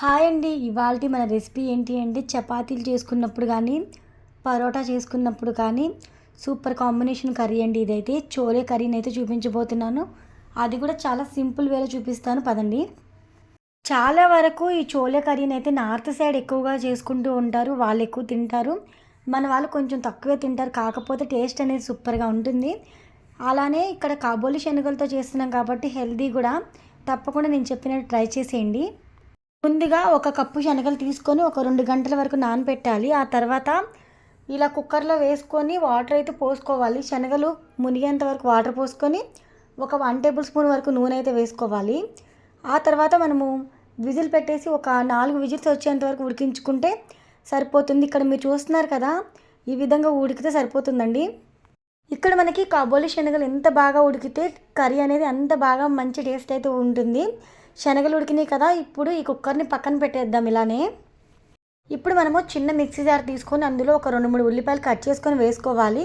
Hi అండి ఇవాళ మన రెసిపీ ఏంటి అంటే చపాతీలు చేసుకున్నప్పుడు కానీ పరోటా చేసుకున్నప్పుడు కానీ సూపర్ కాంబినేషన్ కర్రీ అండి ఇదైతే. చోలే కర్రీని అయితే చూపించబోతున్నాను. అది కూడా చాలా సింపుల్ వేలో చూపిస్తాను పదండి. చాలా వరకు ఈ చోలే కర్రీని అయితే నార్త్ సైడ్ ఎక్కువగా చేసుకుంటూ ఉంటారు. వాళ్ళు ఎక్కువ తింటారు. మన వాళ్ళు కొంచెం తక్కువే తింటారు. కాకపోతే టేస్ట్ అనేది సూపర్గా ఉంటుంది. అలానే ఇక్కడ కాబోలి శనగలతో చేస్తున్నాం కాబట్టి హెల్దీ కూడా. తప్పకుండా నేను చెప్పినట్టు ట్రై చేసేయండి. ముందుగా ఒక కప్పు శనగలు తీసుకొని ఒక రెండు గంటల వరకు నానబెట్టాలి ఆ తర్వాత ఇలా కుక్కర్లో వేసుకొని వాటర్ అయితే పోసుకోవాలి. శనగలు మునిగేంత వరకు వాటర్ పోసుకొని ఒక వన్ టేబుల్ స్పూన్ వరకు నూనె అయితే వేసుకోవాలి. ఆ తర్వాత మనము విజిల్ పెట్టేసి ఒక నాలుగు విజిల్స్ వచ్చేంత వరకు ఉడికించుకుంటే సరిపోతుంది. ఇక్కడ మీరు చూస్తున్నారు కదా ఈ విధంగా ఉడికితే సరిపోతుందండి. ఇక్కడ మనకి కాబోలి శనగలు ఎంత బాగా ఉడికితే కర్రీ అనేది అంత బాగా మంచి టేస్ట్ అయితే ఉంటుంది. శనగలు ఉడికినాయి కదా ఇప్పుడు ఈ కుక్కర్ని పక్కన పెట్టేద్దాం ఇలానే. ఇప్పుడు మనము చిన్న మిక్సీ జార్ తీసుకొని అందులో ఒక రెండు మూడు ఉల్లిపాయలు కట్ చేసుకొని వేసుకోవాలి.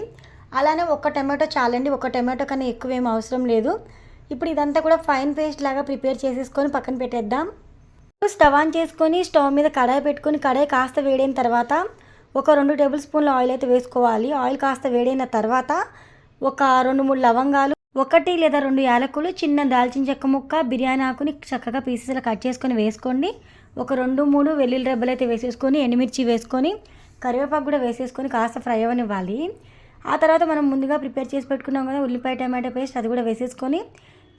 అలానే ఒక టమాటో చాలండి ఒక టమాటో కన్నా ఎక్కువ ఏం అవసరం లేదు. ఇప్పుడు ఇదంతా కూడా ఫైన్ పేస్ట్ లాగా ప్రిపేర్ చేసేసుకొని పక్కన పెట్టేద్దాం. స్టవ్ ఆన్ చేసుకొని స్టవ్ మీద కడాయి పెట్టుకొని కడాయి కాస్త వేడైన తర్వాత ఒక రెండు టేబుల్ స్పూన్ల ఆయిల్ అయితే వేసుకోవాలి. ఆయిల్ కాస్త వేడైన తర్వాత ఒక రెండు మూడు లవంగాలు ఒకటి లేదా రెండు యాలకులు చిన్న దాల్చిన చెక్క ముక్క బిర్యానీ ఆకుని చక్కగా పీసెస్లో కట్ చేసుకొని వేసుకోండి. ఒక రెండు మూడు వెల్లుల్లి రెబ్బలు అయితే వేసేసుకొని ఎండుమిర్చి వేసుకొని కరివేపాకు కూడా వేసేసుకొని కాస్త ఫ్రై అవ్వనివ్వాలి. ఆ తర్వాత మనం ముందుగా ప్రిపేర్ చేసి పెట్టుకున్నాం కదా ఉల్లిపాయ టమాటో పేస్ట్ అది కూడా వేసేసుకొని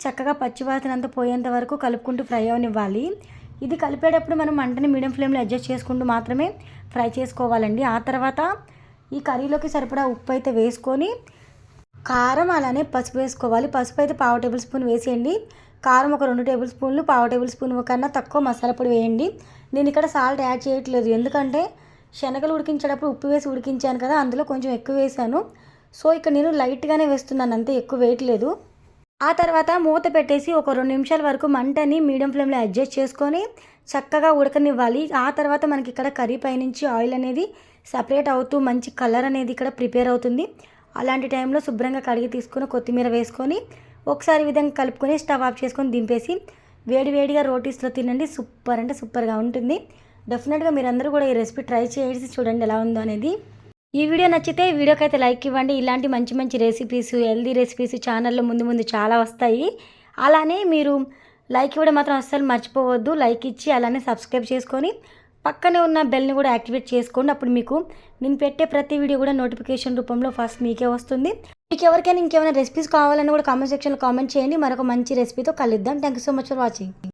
చక్కగా పచ్చివాసన అంతా పోయేంత వరకు కలుపుకుంటూ ఫ్రై అవనివ్వాలి ఇది కలిపేటప్పుడు మనం మంటని మీడియం ఫ్లేమ్లో అడ్జస్ట్ చేసుకుంటూ మాత్రమే ఫ్రై చేసుకోవాలండి. ఆ తర్వాత ఈ కర్రీలోకి సరిపడా ఉప్పు అయితే వేసుకొని కారం అలానే పసుపు వేసుకోవాలి. పసుపు అయితే పావు టేబుల్ స్పూన్ వేసేయండి. కారం ఒక రెండు టేబుల్ స్పూన్లు పావు టేబుల్ స్పూన్ కన్నా తక్కువ మసాలా పొడి వేయండి. నేను ఇక్కడ సాల్ట్ యాడ్ చేయట్లేదు. ఎందుకంటే శనగలు ఉడికించేటప్పుడు ఉప్పు వేసి ఉడికించాను కదా అందులో కొంచెం ఎక్కువ వేసాను. సో ఇక్కడ నేను లైట్గానే వేస్తున్నాను. అంతే ఎక్కువ వేయట్లేదు ఆ తర్వాత మూత పెట్టేసి ఒక రెండు నిమిషాల వరకు మంటని మీడియం ఫ్లేమ్లో అడ్జస్ట్ చేసుకొని చక్కగా ఉడకనివ్వాలి. ఆ తర్వాత మనకి ఇక్కడ కర్రీ పైనుంచి ఆయిల్ అనేది సపరేట్ అవుతూ మంచి కలర్ అనేది ఇక్కడ ప్రిపేర్ అవుతుంది. అలాంటి టైంలో శుభ్రంగా కడిగి తీసుకొని కొత్తిమీర వేసుకొని ఒకసారి విధంగా కలుపుకొని స్టవ్ ఆఫ్ చేసుకొని దింపేసి వేడివేడిగా రోటీస్లో తినండి. సూపర్ అంటే సూపర్గా ఉంటుంది. డెఫినెట్గా మీరందరూ కూడా ఈ రెసిపీ ట్రై చేసి చూడండి ఎలా ఉందో అనేది. ఈ వీడియో నచ్చితే వీడియోకి అయితే లైక్ ఇవ్వండి. ఇలాంటి మంచి మంచి రెసిపీస్ హెల్దీ రెసిపీస్ ఛానల్లో ముందు ముందు చాలా వస్తాయి. అలానే మీరు లైక్ ఇవ్వడం మాత్రం అస్సలు మర్చిపోవద్దు. లైక్ ఇచ్చి అలానే సబ్స్క్రైబ్ చేసుకొని పక్కనే ఉన్న బెల్ని కూడా యాక్టివేట్ చేసుకోండి. అప్పుడు మీకు నేను పెట్టే ప్రతి వీడియో కూడా నోటిఫికేషన్ రూపంలో ఫస్ట్ మీకే వస్తుంది. మీకు ఎవరికైనా ఇంకేమైనా రెసిపీస్ కావాలని కూడా కామెంట్ సెక్షన్లో కామెంట్ చేయండి. మరొక మంచి రెసిపీతో కలుద్దాం. Thank you so much for watching